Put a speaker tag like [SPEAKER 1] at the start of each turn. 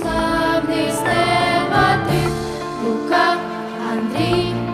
[SPEAKER 1] славний з неба ти, Лука Андрій.